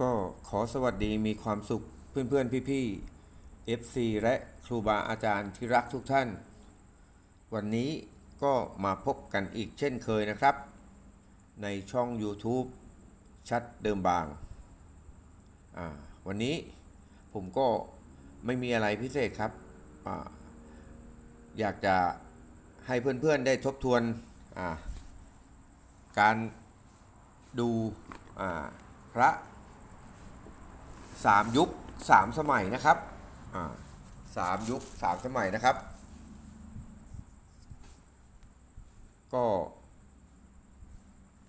ก็ขอสวัสดีมีความสุขเพื่อนๆ พี่ๆ FC และครูบาอาจารย์ที่รักทุกท่าน วันนี้ก็มาพบกันอีกเช่นเคยนะครับ ในช่อง YouTube ชัดเดิมบางาวันนี้ผมก็ไม่มีอะไรพิเศษครับออยากจะให้เพื่อนๆได้ทบทวนาการดูพระ สามยุคสามสมัยนะครับสามยุคสามสมัยนะครับ ก็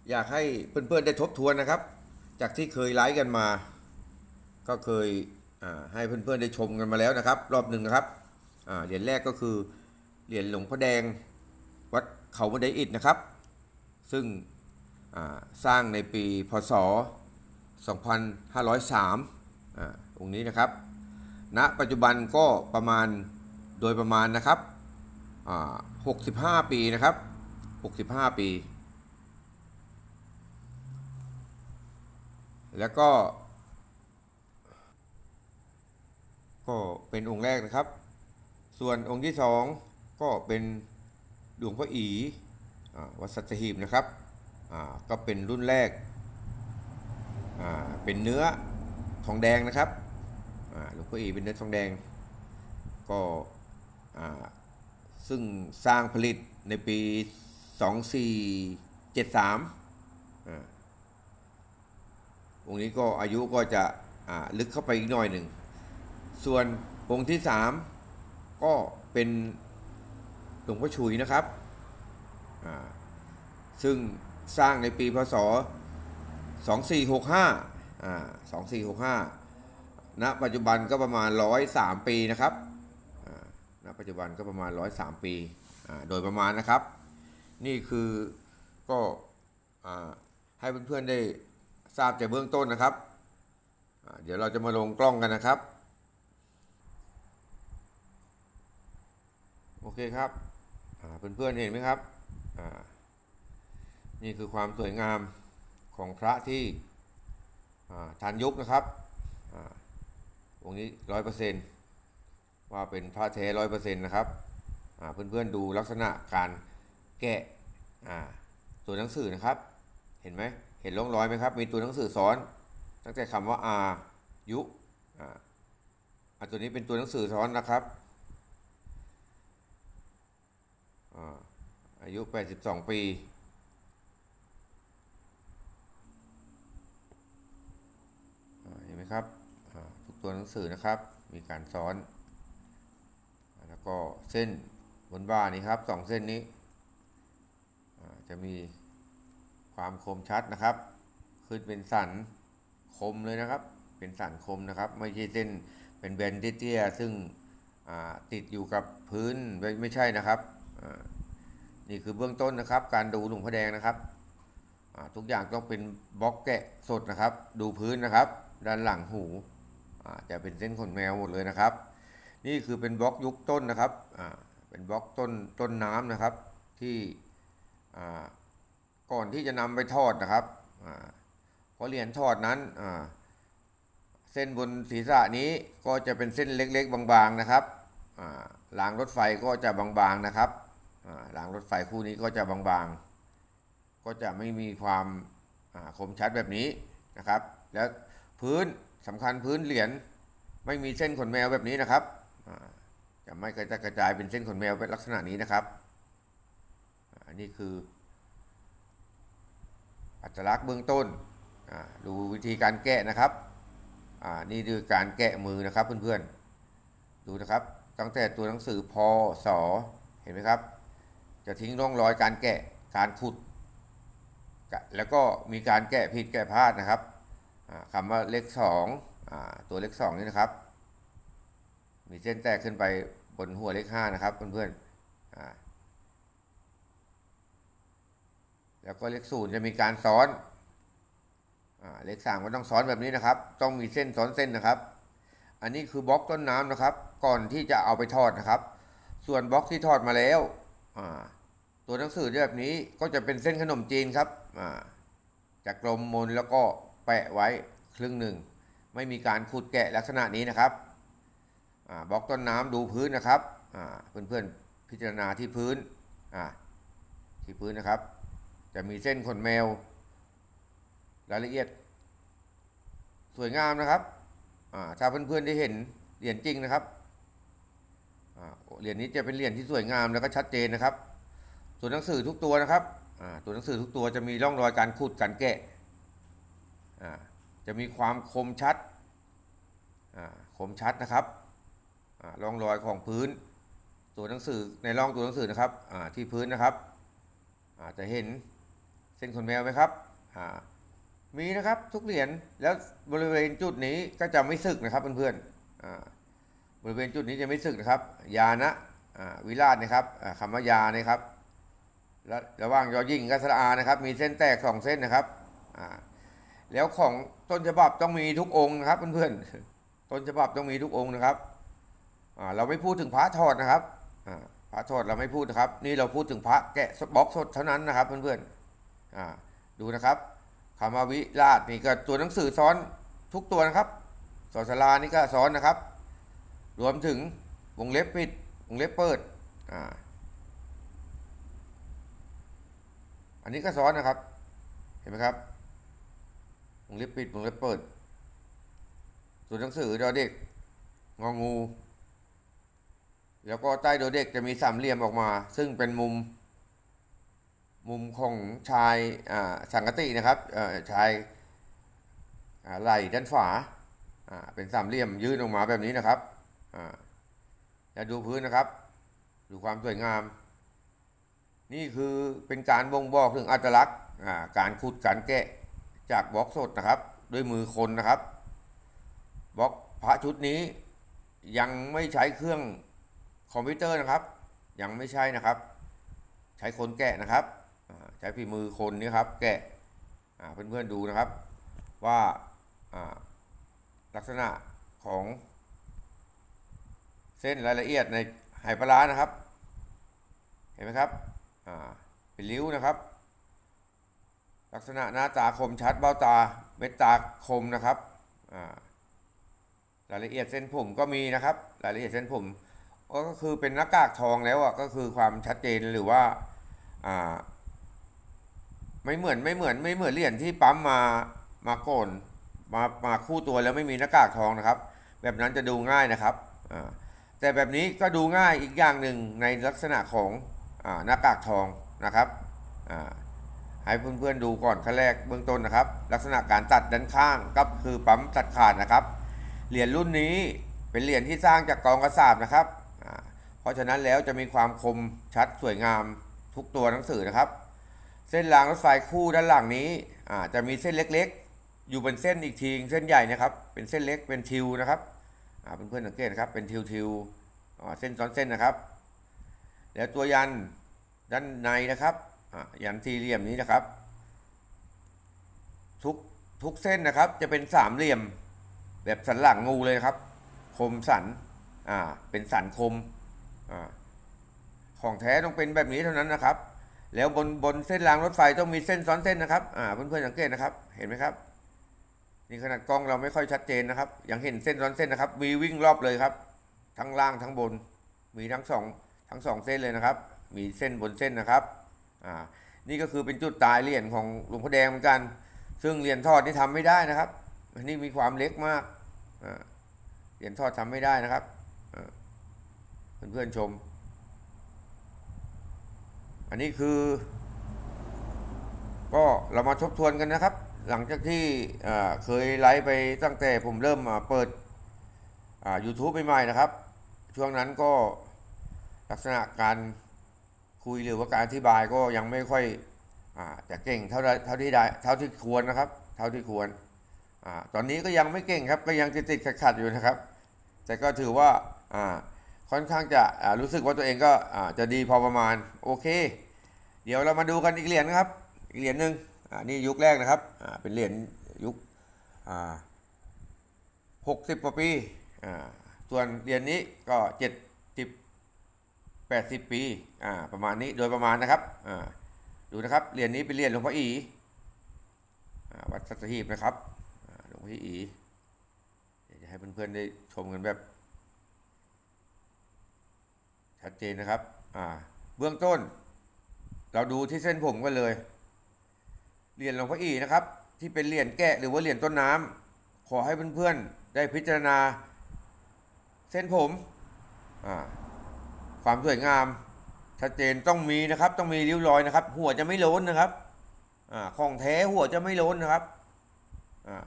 อยากให้เพื่อนๆได้ทบทวนนะครับ จากที่เคยไลฟ์กันมา ก็เคยให้เพื่อนๆได้ชมกันมาแล้วนะครับ รอบหนึ่งนะครับเหรียญแรกก็คือเหรียญหลวงพ่อแดงวัดเขาบันไดอิฐนะครับ ซึ่งสร้างในปีพศ 2503 อ่าตรงนี้นะครับณปัจจุบันก็ประมาณโดยประมาณนะครับอ่า65ปีนะครับ65ปี แล้วก็ ก็เป็นองค์แรกนะครับ ส่วนองค์ที่สองก็เป็นหลวงพ่ออีอวัดสัตหีบนะครับ ก็เป็นรุ่นแรก เป็นเนื้อ ทองแดงนะครับหลวงพ่ออีเป็นเนื้อทองแดง ก็ซึ่งสร้างผลิตในปี 2473อ่าองค์นี้ก็อายุก็จะลึกเข้าไปอีกหน่อยหนึ่ง ส่วนองค์ที่ 3 ก็เป็นหลวงพ่อฉุยนะครับ ซึ่งสร้างในปีพศ 2465 อ่า2465ณปัจจุบันก็ประมาณ103ปีนะครับณปัจจุบันก็ประมาณ103ปีอ่าโดยประมาณนะครับ นี่คือก็อ่าให้เพื่อนๆได้ทราบจากเบื้องต้นนะครับอ่าเดี๋ยวเราจะมาลงกล้องกันนะครับ โอเคครับอ่าเพื่อนๆเห็นไหมครับอ่านี่คือความสวยงามของพระที่ ทานยุคนะครับองค์นี้ร้อยเปอร์เซนต์ว่าเป็นพระแท้ร้อยเปอร์เซ็นต์นะครับเพื่อนๆดูลักษณะการแกะตัวหนังสือนะครับ เห็นไหมเห็นร่องรอยไหมครับ มีตัวหนังสือซ้อน ตั้งแต่คำว่าอายุอ่าตัวนี้เป็นตัวหนังสือซ้อนนะครับอ่าอายุ 82 ปี อ่าเห็ นไหมครับทุกตัวหนังสือนะครับ มีการซ้อน แล้วก็เส้นบนบ่านี้ครับสองเส้นนี้จะมีความคมชัดนะครับ ขึ้นเป็นสันคมเลยนะครับ เป็นสันคมนะครับ ไม่ใช่เส้นเป็นแบนเตี้ยๆซึ่งติดอยู่กับพื้นไม่ใช่นะครับนี่คือเบื้องต้นนะครับ การดูหลวงพ่อแดงนะครับทุกอย่างต้องเป็นบล็อกแกะสดนะครับ ดูพื้นนะครับ ด้านหลังหูจะเป็นเส้นขนแมวหมดเลยนะครับ นี่คือเป็นบล็อกยุคต้นนะครับเป็นบล็อกต้นต้นน้ำนะครับที่ก่อนที่จะนำไปทอดนะครับอ่าเพราะเหรียญทอดนั้นเส้นบนศีรษะนี้ก็จะเป็นเส้นเล็กๆ บางๆนะครับอ่ารางรถไฟก็จะบางๆนะครับอ่ารางรถไฟคู่นี้ก็จะบางๆ ก็จะไม่มีความคมชัดแบบนี้นะครับ แล้ว พื้นสำคัญพื้นเหรียญไม่มีเส้นขนแมวแบบนี้นะครับจะไม่กระจายกระจายเป็นเส้นขนแมวเป็นลักษณะนี้นะครับอันนี้คือ อัตลักษณ์เบื้องต้นดูวิธีการแกะนะครับนี่คือการแกะมือนะครับเพื่อนๆดูนะครับตั้งแต่ตัวหนังสือพอสอเห็นไหมครับ จะทิ้งร่องรอยการแกะการขุด แล้วก็มีการแก้ผิดแก้พลาดนะครับ คำว่าเลขสองตัวเลขสองนี่นะครับ มีเส้นแตกขึ้นไปบนหัวเลขห้านะครับเพื่อนๆอ่าแล้วก็เลขศูนย์จะมีการซ้อนอเลขสามก็ต้องซ้อนแบบนี้นะครับ ต้องมีเส้นซ้อนเส้นนะครับ อันนี้คือบล็อกต้นน้ำนะครับ ก่อนที่จะเอาไปทอดนะครับ ส่วนบล็อกที่ทอดมาแล้วตัวหนังสือแบบนี้ก็จะเป็นเส้นขนมจีนครับจากกลมมนแล้วก็ แปะไว้ครึ่งหนึ่ง ไม่มีการขุดแกะลักษณะนี้นะครับบล็อกต้นน้ำดูพื้นนะครับเพื่อนๆพิจารณาที่พื้นที่พื้นนะครับ จะมีเส้นขนแมว รายละเอียด สวยงามนะครับถ้าเพื่อนๆได้เห็นเหรียญจริงนะครับเหรียญนี้จะเป็นเหรียญที่สวยงามแล้วก็ชัดเจนนะครับตัวหนังสือทุกตัวนะครับตัวหนังสือทุกตัวจะมีร่องรอยการขุดการแกะ จะมีความคมชัดคมชัดนะครับร่องรอยของพื้นตัวหนังสือในร่องตัวหนังสือนะครับที่พื้นนะครับจะเห็นเส้นขนแมวไหมครับมีนะครับทุกเหรียญแล้วบริเวณจุดนี้ก็จะไม่สึกนะครับเพื่อนๆบริเวณจุดนี้จะไม่สึกนะครับ ยานะวิราชนะครับคำว่ายานะครับและระหว่างยอยิ่งกับสระอานะครับ มีเส้นแตกสองเส้นนะครับ แล้วของต้นฉบับต้องมีทุกองค์นะครับเพื่อนๆต้นฉบับต้องมีทุกองค์นะครับอ่าเราไม่พูดถึงพระถอดนะครับอ่าพระถอดเราไม่พูดนะครับ นี่เราพูดถึงพระแกะบล็อกสดเท่านั้นนะครับเพื่อนๆอ่าดูนะครับคำว่าวิราชนี่ก็ตัวหนังสือซ้อนทุกตัวนะครับสอนสลานี่ก็ซ้อนนะครับ รวมถึงวงเล็บปิดวงเล็บเปิดอ่าอันนี้ก็ซ้อนนะครับ เห็นไหมครับ วงเล็บปิดวงเล็บเปิดตัวนหนังสือดอเด็ก งองู แล้วก็ใต้ดอเด็กจะมีสามเหลี่ยมออกมา ซึ่งเป็นมุม มุมของชายอ่าสังกตินะครับอ่อชายไหล่ด้านฝาอ่าเป็นสามเหลี่ยมยื่นออกมาแบบนี้นะครับอ่าแล้วดูพื้นนะครับ ดูความสวยงาม นี่คือเป็นการบ่งบอกถึงอัตลักษณ์อ่าการขุดการแกะ จากบล็อกสดนะครับ ด้วยมือคนนะครับบล็อกพระชุดนี้ยังไม่ใช้เครื่องคอมพิวเตอร์นะครับ ยังไม่ใช่นะครับ ใช้คนแกะนะครับ ใช้ฝีมือคนนี่ครับ แกะเพื่อนๆดูนะครับว่าลักษณะของเส้นรายละเอียดในไหปลาร้านะครับ เห็นไหมครับเป็นริ้วนะครับ ลักษณะหน้าตาคมชัดเบ้าตาเม็ดตาคมนะครับรายละเอียดเส้นผมก็มีนะครับ รายละเอียดเส้นผม ก็คือเป็นหน้ากากทองแล้วอะก็คือความชัดเจนหรือว่าอ่าไม่เหมือนไม่เหมือนไม่เหมือนเหรียญที่ปั๊มมามาโกนมามาคู่ตัวแล้วไม่มีหน้ากากทองนะครับ แบบนั้นจะดูง่ายนะครับแต่แบบนี้ก็ดูง่ายอีกอย่างหนึ่งในลักษณะของอหน้ากากทองนะครับ ให้เพื่อนๆดูก่อนขั้นแรกเบื้องต้นนะครับ ลักษณะการตัดด้านข้างก็คือปั๊มตัดขาดนะครับ เหรียญรุ่นนี้เป็นเหรียญที่สร้างจากกองกระสาบนะครับ เพราะฉะนั้นแล้วจะมีความคมชัดสวยงามทุกตัวหนังสือนะครับ เส้นรางรถไฟคู่ด้านหลังนี้จะมีเส้นเล็กๆ อยู่บนเส้นอีกทีเส้นใหญ่นะครับเป็นเส้นเล็กเป็นทิวนะครับเพื่อนๆสังเกตนะครับเป็นทิวทิวๆเส้นซ้อนเส้นนะครับ แล้วตัวยันด้านในนะครับ อะยันสี่เหลี่ยมนี้นะครับ ทุกทุกเส้นนะครับ จะเป็นสามเหลี่ยม แบบสันหลังงูเลยครับ คมสันอ่าเป็นสันคมอ่าของแท้ต้องเป็นแบบนี้เท่านั้นนะครับ แล้วบนบนเส้นรางรถไฟต้องมีเส้นซ้อนเส้นนะครับอ่าเพื่อนๆสังเกตนะครับ เห็นไหมครับนี่ขนาดกล้องเราไม่ค่อยชัดเจนนะครับ ยังเห็นเส้นซ้อนเส้นนะครับ มีวิ่งรอบเลยครับ ทั้งล่างทั้งบน มีทั้งสองทั้งสองเส้นเลยนะครับ มีเส้นบนเส้นนะครับ อ่านี่ก็คือเป็นจุดตายเหรียญของหลวงพ่อแดงเหมือนกัน ซึ่งเหรียญทอดนี่ทำไม่ได้นะครับอันนี้มีความเล็กมากอ่าเหรียญทอดทำไม่ได้นะครับอ่าเพื่อนๆชม อันนี้คือ ก็เรามาทบทวนกันนะครับ หลังจากที่เคยไลฟ์ไปตั้งแต่ผมเริ่มเปิดอ่า YouTube ใหม่ๆนะครับ ช่วงนั้นก็ลักษณะการ คุยหรือว่าการอธิบายก็ยังไม่ค่อยอาจะเก่งเท่าเท่าที่ได้เท่าที่ควรนะครับ เท่าที่ควรอตอนนี้ก็ยังไม่เก่งครับก็ยังติดติดขัดๆอยู่นะครับ แต่ก็ถือว่าค่อนข้างจะรู้สึกว่าตัวเองก็จะดีพอประมาณโอเค เดี๋ยวเรามาดูกันอีกเหรียญนะครับ อีกเหรียญหนึ่งนี่ยุคแรกนะครับเป็นเหรียญยุคหกสิบกว่าปีส่วนเหรียญนี้ก็เจ็ด 80 ปีอ่าประมาณนี้โดยประมาณนะครับอ่าดูนะครับเหรียญนี้เป็นเหรียญหลวงพ่ออีอ่าวัดสัตหีบนะครับอ่าหลวงพ่อีเดี๋ยวจะให้เพื่อนๆได้ชมกันแบบ ชัดเจนนะครับอ่าเบื้องต้น เราดูที่เส้นผมกันเลยเหรียญหลวงพ่ออีนะครับ ที่เป็นเหรียญแกะหรือว่าเหรียญต้นน้ำขอให้เพื่อนๆได้พิจารณา เส้นผมอ่า ความสวยงามชัดเจนต้องมีนะครับ ต้องมีริ้วรอยนะครับ หัวจะไม่โล้นนะครับอ่าของแท้หัวจะไม่โล้นนะครับอ่า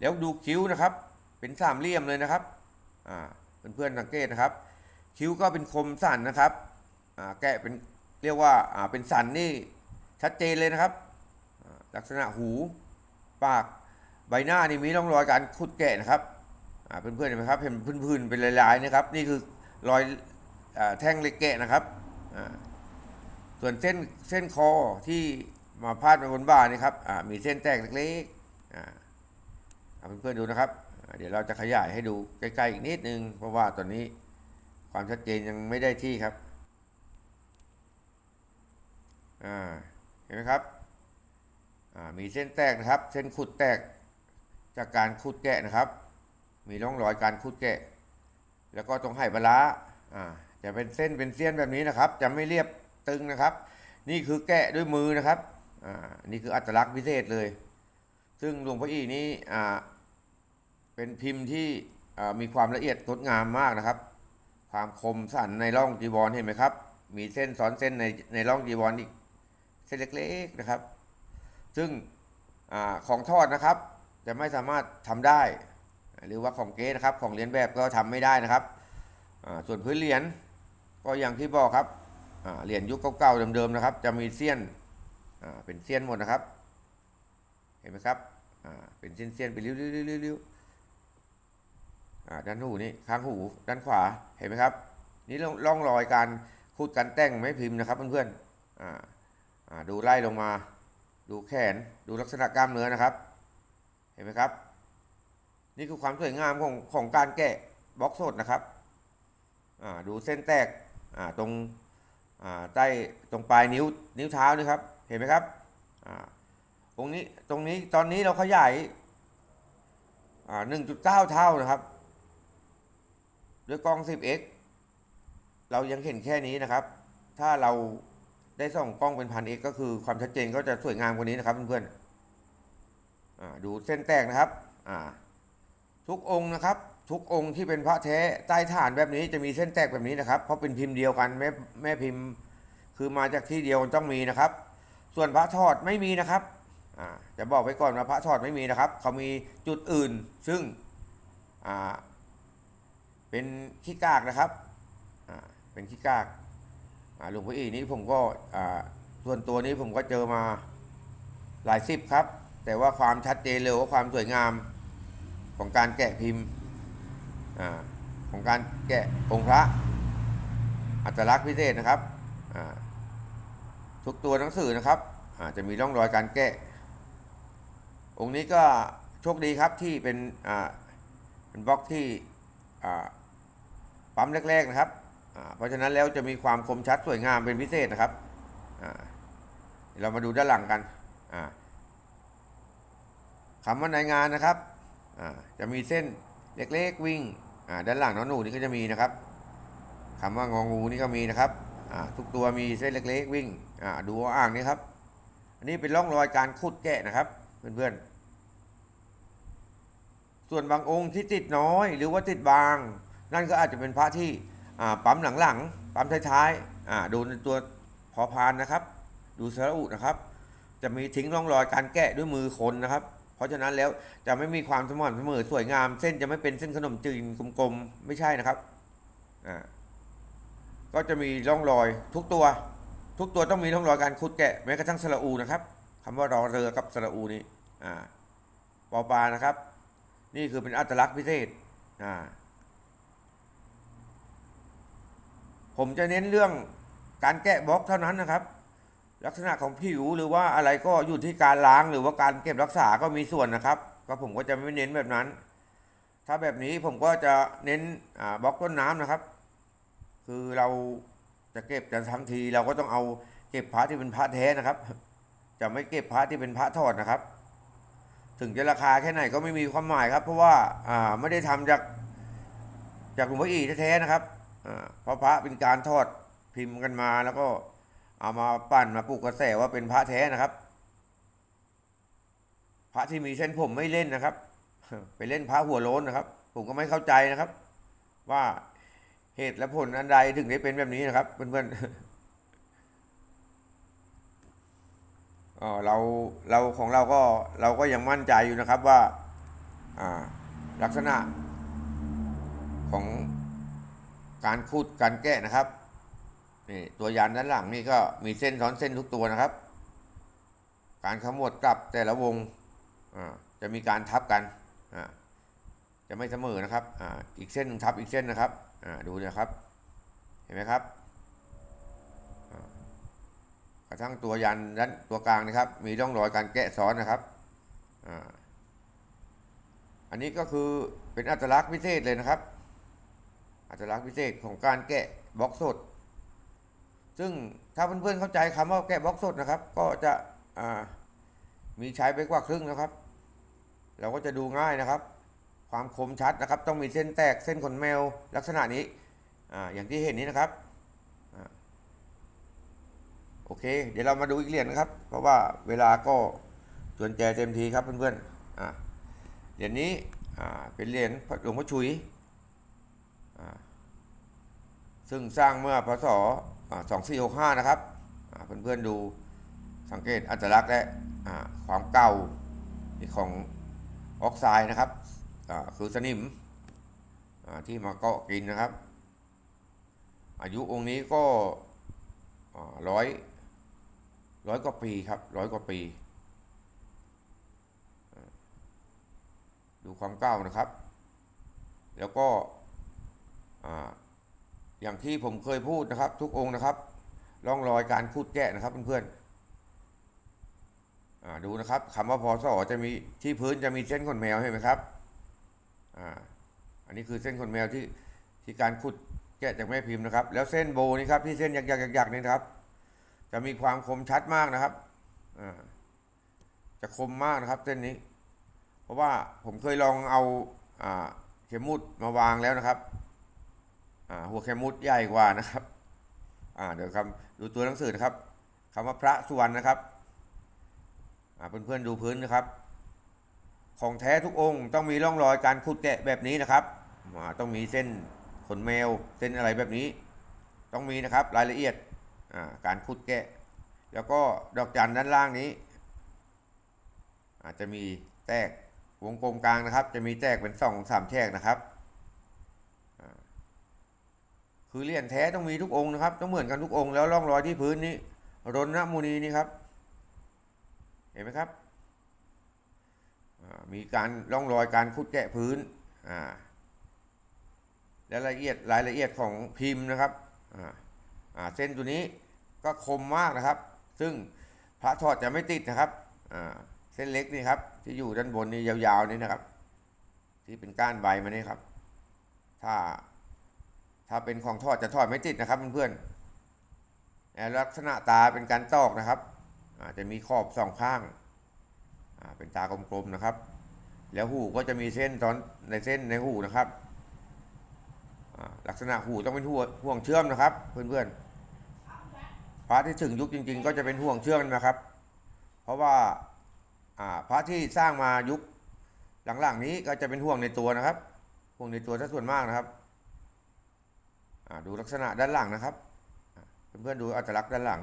แล้วดูคิ้วนะครับ เป็นสามเหลี่ยมเลยนะครับอ่าเพื่อนๆสังเกตนะครับ คิ้วก็เป็นคมสันนะครับอ่าแกะเป็นเรียกว่าอ่าเป็นสันนี่ชัดเจนเลยนะครับ ลักษณะหูปากใบหน้านี่มีร่องรอยการขุดแกะนะครับอ่าเพื่อนๆเห็นไหมครับเห็นพื้นๆเป็นลายๆนะครับ นี่คือรอย แท่งเล็กแกะนะครับ ส่วนเส้นเส้นคอที่มาพาดมาบนบ่านี่ครับมีเส้นแตกเล็กๆเอาเพื่อนๆดูนะครับ เดี๋ยวเราจะขยายให้ดูใกล้ๆอีกนิดนึง เพราะว่าตอนนี้ความชัดเจนยังไม่ได้ที่ครับเห็นไหมครับมีเส้นแตกนะครับ เส้นขุดแตกจากการขุดแกะนะครับ มีร่องรอยการขุดแกะ แล้วก็ตรงไหปลาร้า อ่าจะเป็นเส้นเป็นเสี้ยนแบบนี้นะครับ จะไม่เรียบตึงนะครับ นี่คือแกะด้วยมือนะครับอ่านี่คืออัตลักษณ์พิเศษเลย ซึ่งหลวงพ่ออีนี้อ่าเป็นพิมพ์ที่อ่ามีความละเอียดงดงามมากนะครับ ความคมสันในร่องจีวรเห็นไหมครับ มีเส้นซ้อนเส้นในในร่องจีวรอีกเส้นเล็กๆนะครับ ซึ่งอาของทอดนะครับ จะไม่สามารถทำได้ หรือว่าของเก๊นะครับ ของเลียนแบบก็ทำไม่ได้นะครับอ่าส่วนพื้นเหรียญ ก็อย่างที่บอกครับเหรียญยุคเก่าๆเดิมๆนะครับ จะมีเสี้ยนเป็นเสี้ยนหมดนะครับ เห็นไหมครับเป็นเส้นๆเป็นริ้วๆๆๆๆอ่าด้านหูนี่ข้างหูด้านขวาเห็นไหมครับ นี่ร่องรองรอยการคูดการแต่งไม้พิมพ์นะครับเพื่อนๆดูไล่ลงมา ดูแขนดูลักษณะกล้ามเนื้อนะครับ เห็นไหมครับ นี่คือความสวยงามของของการแกะบล็อกสดนะครับดูเส้นแตก ตรงอ่าใต้ตรงปลายนิ้วนิ้วเท้านี่ครับเห็นไหมครับอ่าตรงนี้ตรงนี้ตอนนี้เราขยายอ่าหนึ่งจุดเก้าเท่านะครับ ด้วยกล้อง 10x เรายังเห็นแค่นี้นะครับ ถ้าเราได้ส่องกล้องเป็นพัน x ก็คือความชัดเจนก็จะสวยงามกว่านี้นะครับเพื่อนๆอ่าดูเส้นแตกนะครับอ่า ทุกองค์นะครับ ทุกองค์ที่เป็นพระแท้ใต้ฐานแบบนี้จะมีเส้นแตกแบบนี้นะครับ เพราะเป็นพิมพ์เดียวกันแม่แม่พิมพ์ คือมาจากที่เดียวต้องมีนะครับ ส่วนพระทอดไม่มีนะครับจะบอกไว้ก่อนว่าพระทอดไม่มีนะครับ เขามีจุดอื่นซึ่งเป็นขี้กากนะครับเป็นขี้กากหลวงพ่ออีนี้ผมก็ส่วนตัวนี้ผมก็เจอมาหลายสิบครับ แต่ว่าความชัดเจนเลยว่าความสวยงาม ของการแกะพิมพ์ของการแกะองค์พระ อัตลักษณ์พิเศษนะครับทุกตัวหนังสือนะครับจะมีร่องรอยการแกะ องค์นี้ก็โชคดีครับที่เป็นเป็นบล็อกที่ปั๊มแรกๆนะครับเพราะฉะนั้นแล้วจะมีความคมชัดสวยงามเป็นพิเศษนะครับเรามาดูด้านหลังกันคำว่าในงานนะครับ จะมีเส้นเล็กๆวิ่งด้านหลังน้องหนูนี่ก็จะมีนะครับคำว่างองูนี่ก็มีนะครับทุกตัวมีเส้นเล็กๆวิ่งดูอ่างนี้ครับ อันนี้เป็นร่องรอยการขุดแกะนะครับเพื่อนๆส่วนบางองค์ที่ติดน้อยหรือว่าติดบาง นั่นก็อาจจะเป็นพระที่ปั๊มหลังๆปั๊มท้ายๆดูในตัวพอพานนะครับ ดูสระอุนะครับ จะมีทิ้งร่องรอยการแกะด้วยมือคนนะครับ เพราะฉะนั้นแล้วจะไม่มีความสม่ำเสมอสวยงาม เส้นจะไม่เป็นเส้นขนมจีนกลมๆไม่ใช่นะครับอ่าก็จะมีร่องรอยทุกตัว ทุกตัวต้องมีร่องรอยการขุดแกะแม้กระทั่งสระอูนะครับคำว่ารอเรือกับสระอูนี่อ่าปอปลานะครับ นี่คือเป็นอัตลักษณ์พิเศษอ่าผมจะเน้นเรื่องการแกะบล็อกเท่านั้นนะครับ ลักษณะของผิวหรือว่าอะไรก็อยู่ที่การล้างหรือว่าการเก็บรักษาก็มีส่วนนะครับ ก็ผมก็จะไม่เน้นแบบนั้น ถ้าแบบนี้ผมก็จะเน้นบล็อกต้นน้ำนะครับ คือเราจะเก็บจะทั้งที เราก็ต้องเอาเก็บพระที่เป็นพระแท้นะครับ จะไม่เก็บพระที่เป็นพระทอดนะครับ ถึงจะราคาแค่ไหนก็ไม่มีความหมายครับ เพราะว่าไม่ได้ทำจากจากหลวงพ่ออีแท้ๆนะครับอ่าเพราะพระเป็นการทอดพิมพ์กันมาแล้วก็ เอามาปั้นมาปลูกกระแสว่าเป็นพระแท้นะครับ พระที่มีเส้นผมไม่เล่นนะครับ ไปเล่นพระหัวโล้นนะครับ ผมก็ไม่เข้าใจนะครับ ว่าเหตุและผลอันใดถึงได้เป็นแบบนี้นะครับเพื่อนๆเออเราเราของเราก็เราก็ยังมั่นใจอยู่นะครับว่าอ่าลักษณะของการคูดการแกะนะครับ นี่ตัวยันด้านหลังนี่ก็มีเส้นซ้อนเส้นทุกตัวนะครับ การขมวดกลับแต่ละวงจะมีการทับกัน จะไม่เสมอนะครับออีกเส้นนึงทับอีกเส้นนะครับดูนะครับ เห็นไหมครับกระทั่งตัวยันด้านตัวกลางนะครับ มีร่องรอยการแกะซ้อนนะครับอันนี้ก็คือเป็นอัตลักษณ์พิเศษเลยนะครับ อัตลักษณ์พิเศษของการแกะบล็อกสด ซึ่งถ้าเพื่อนๆเข้าใจคำว่าแกะบล็อกสดนะครับ ก็จะมีใช้ไปกว่าครึ่งนะครับ เราก็จะดูง่ายนะครับ ความคมชัดนะครับ ต้องมีเส้นแตกเส้นขนแมวลักษณะนี้ออย่างที่เห็นนี้นะครับโอเค เดี๋ยวเรามาดูอีกเหรียญนะครับ เพราะว่าเวลาก็จวนแจเต็มทีครับเพื่อนๆเหรียญนี้เป็นเหรียญหลวงพ่อชุยซึ่งสร้างเมื่อพศ สองสี่หกห้านะครับเพื่อนๆดูสังเกตอัตลักษณ์และความเก่าของออกไซด์นะครับคือสนิมที่มาเกาะกินนะครับ อายุองค์นี้ก็ร้อยร้อยกว่าปีครับร้อยกว่าปี ดูความเก้านะครับ แล้วก็ อย่างที่ผมเคยพูดนะครับ ทุกองค์นะครับร่องรอยการคูดแกะนะครับเพื่อนๆดูนะครับคำว่าพอสอจะมีที่พื้นจะมีเส้นขนแมวเห็นไหมครับอ่าอันนี้คือเส้นขนแมวที่ที่การขุดแกะจากแม่พิมพ์นะครับ แล้วเส้นโบนี่ครับที่เส้นหยักๆๆนี่นครับ จะมีความคมชัดมากนะครับจะคมมากนะครับ เส้นนี้ เพราะว่าผมเคยลองเอาอเข็มมุดมาวางแล้วนะครับ หัวเข็มมุดใหญ่กว่านะครับอ่าเดี๋ยวคำดูตัวหนังสือนะครับคำว่าพระสุวรรณนะครับอ่าเพื่อนๆดูพื้นนะครับ ของแท้ทุกองค์ต้องมีร่องรอยการขุดแกะแบบนี้นะครับอ่าต้องมีเส้นขนแมวเส้นอะไรแบบนี้ ต้องมีนะครับรายละเอียดการขุดแกะ แล้วก็ดอกจันด้านล่างนี้ อาจจะมีแตกวงกลมกลางนะครับ จะมีแตกเป็นสองสามแฉกนะครับอ่า คือเหรียญแท้ต้องมีทุกองค์นะครับ ต้องเหมือนกันทุกองค์แล้วร่องรอยที่พื้นนี้รนนมูนีนี่ครับ เห็นไหมครับ มีการร่องรอยการขุดแกะพื้นและรายละเอียดรายละเอียดของพิมพ์นะครับเส้นตัวนี้ก็คมมากนะครับ ซึ่งพระทอดจะไม่ติดนะครับเส้นเล็กนี่ครับ ที่อยู่ด้านบนนี่ยาวๆนี่นะครับ ที่เป็นก้านใบมานี่ครับ ถ้า ถ้าเป็นของทอดจะทอดไม่ติดนะครับเพื่อนๆลักษณะตาเป็นการตอกนะครับอาจะมีขอบสองข้างเป็นตากลมๆนะครับ แล้วหูก็จะมีเส้นตอนในเส้นในหูนะครับลักษณะหูต้องเป็นห่วงวงเชื่อมนะครับ เพื่อนๆพระที่ถึงยุคจริง ๆ ก็จะเป็นห่วงเชื่อมนะครับ เพราะว่าพระที่สร้างมายุคหลังๆนี้ก็จะเป็นห่วงในตัวนะครับ ห่วงในตัวซะส่วนมากนะครับ ดูลักษณะด้านหลังนะครับ เพื่อนๆดูอัตลักษณ์ด้านหลัง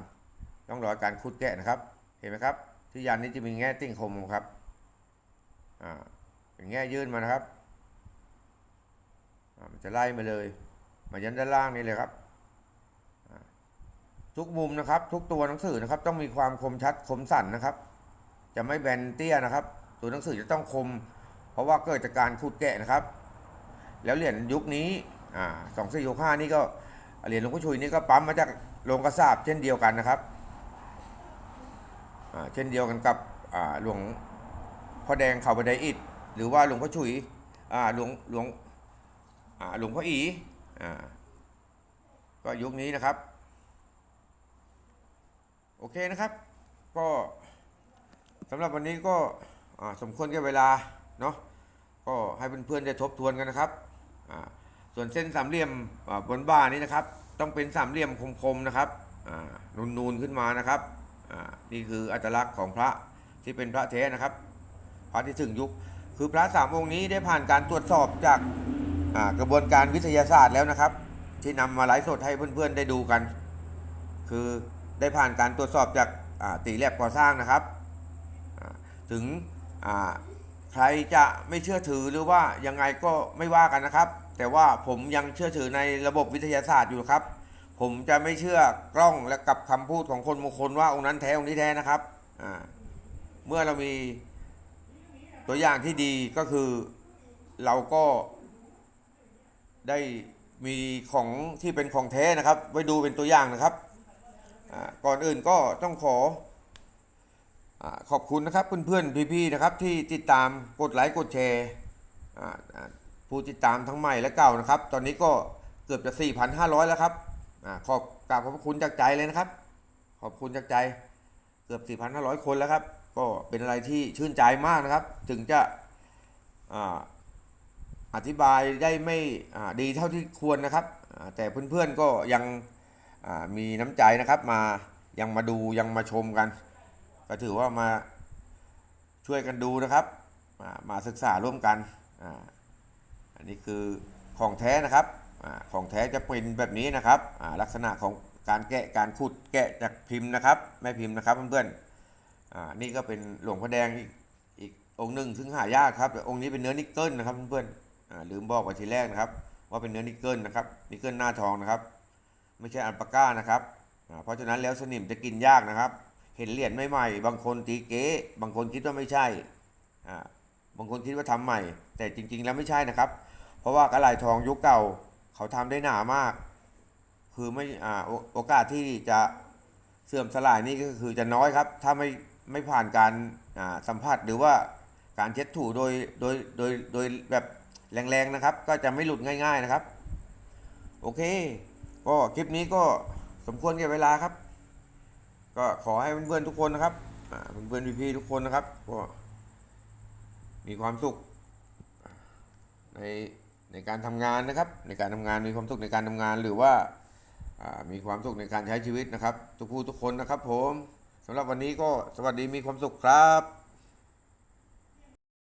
ต้องรอยการขุดแกะนะครับ เห็นไหมครับ ที่ยันนี้จะมีแง่ติ่งคมครับเป็นแง่ยื่นมานะครับมันจะไล่มาเลย มายันด้านล่างนี่เลยครับทุกมุมนะครับ ทุกตัวหนังสือนะครับ ต้องมีความคมชัดคมสั่นนะครับ จะไม่แบนเตี้ยนะครับ ตัวหนังสือจะต้องคม เพราะว่าเกิดจากการขุดแกะนะครับ แล้วเหรียญยุคนี้ อ่าสองสี่หกห้านี่ก็เหรียญหลวงพ่อชุยนี่ก็ปั๊มมาจากโรงกระสาบเช่นเดียวกันนะครับอ่าเช่นเดียวกันกับอ่าหลวงพ่อแดงเขาบันไดอิฐหรือว่าหลวงพ่อชุยอ่าหลวงหลวงอ่าหลวงพ่ออีอ่าก็ยุคนี้นะครับ โอเคนะครับ ก็สำหรับวันนี้ก็สมควรแก่เวลาเนาะก็ให้เพื่อนๆได้ทบทวนกันนะครับอ่า ส่วนเส้นสามเหลี่ยมบนบ้านนี้นะครับ ต้องเป็นสามเหลี่ยมคมๆนะครับนูนๆขึ้นมานะครับนี่คืออัตลักษณ์ของพระที่เป็นพระแท้นะครับ พระที่ถึงยุค คือพระสามองค์นี้ได้ผ่านการตรวจสอบจากกระบวนการวิทยาศาสตร์แล้วนะครับ ที่นำมาไลฟ์สดให้เพื่อนๆได้ดูกัน คือได้ผ่านการตรวจสอบจากตีแลบก่อสร้างนะครับ ถึงใครจะไม่เชื่อถือหรือว่ายังไงก็ไม่ว่ากันนะครับ แต่ว่าผมยังเชื่อถือในระบบวิทยาศาสตร์อยู่ครับ ผมจะไม่เชื่อกล้องและกับคำพูดของคนบางคนว่าองค์นั้นแท้องค์นี้แท้นะครับเมื่อเรามีตัวอย่างที่ดีก็คือเราก็ได้มีของที่เป็นของแท้นะครับ ไว้ดูเป็นตัวอย่างนะครับ ก่อนอื่นก็ต้องขออขอบคุณนะครับเพื่อนๆพี่ๆนะครับที่ติดตามกดไลค์กดแชร์ ผู้ติดตามทั้งใหม่และเก่านะครับ ตอนนี้ก็เกือบจะ 4,500 แล้วครับอาขอบกราบขอบคุณจากใจเลยนะครับ ขอบคุณจากใจ เกือบ 4,500 คนแล้วครับ ก็เป็นอะไรที่ชื่นใจมากนะครับ ถึงจะอ่าอธิบายได้ไม่ดีเท่าที่ควรนะครับอ่าแต่เพื่อนๆก็ยังมีน้ำใจนะครับ มายังมาดูยังมาชมกัน ก็ถือว่ามาช่วยกันดูนะครับ มาศึกษาร่วมกัน นนี้คือของแท้นะครับอของแท้จะเป็นแบบนี้นะครับลักษณะของการแกะการขุดแกะจากพิมพ์นะครับแม่พิมพ์นะครับเพื่อนๆนี่ก็เป็นหลวงพ่อแดงอีกอีกองค์หนึ่งซึ่งหายากครับแต่องค์นี้เป็นเนื้อนิกเกิลนะครับเพื่อนๆลืมบอกไปทีแรกนะครับ ว่าเป็นเนื้อนิกเกิลนะครับนิกเกิลหน้าทองนะครับ ไม่ใช่อัลปาก้านะครับเพราะฉะนั้นแล้วสนิมจะกินยากนะครับ เห็นเหรียญใหม่ๆบางคนตีเก๊บางคนคิดว่าไม่ใช่บางคนคิดว่าทำใหม่ แต่จริง ๆ แล้วไม่ใช่นะครับ ราะว่ากระไหลทองยุคเก่าเขาทำได้หนามาก คือไม่อ่าโอกาสที่จะเสื่อมสลายนี่ก็คือจะน้อยครับ ถ้าไม่ไม่ผ่านการอ่าสัมผัสหรือว่าการเช็ดถูโดยโดยโดยโดยแบบแรงๆนะครับ ก็จะไม่หลุดง่าย ๆนะครับ โอเค ก็คลิปนี้ก็สมควรแก่เวลาครับ ก็ขอให้เพื่อนๆทุกคนนะครับเพื่อนๆพี่ๆทุกคนนะครับก็มีความสุขใน ในการทำงานนะครับ ในการทำงานมีความสุขในการทำงานหรือว่าอ่ามีความสุขในการใช้ชีวิตนะครับ ทุกผู้ทุกคนนะครับ ผมสำหรับวันนี้ก็สวัสดีมีความสุขครับ